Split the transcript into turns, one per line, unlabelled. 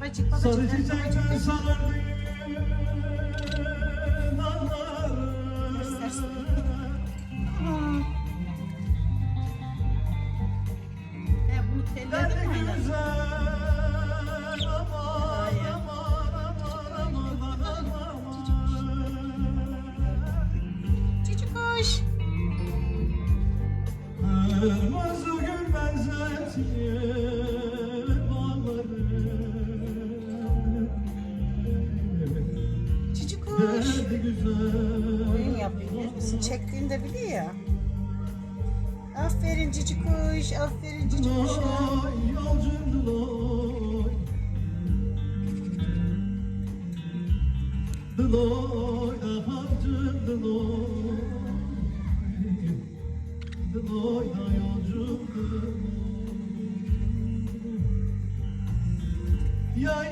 Babacık
Sarı
babacık.
çiçekten sanırdı dalları
He bunu telledin Oyun yapıyor. Neredesin? Çektiğini de biliyor ya. Aferin cici kuş. Aferin cici kuş.
Loy yolcum loy Loy ahancım loy Loy da yolcum Yay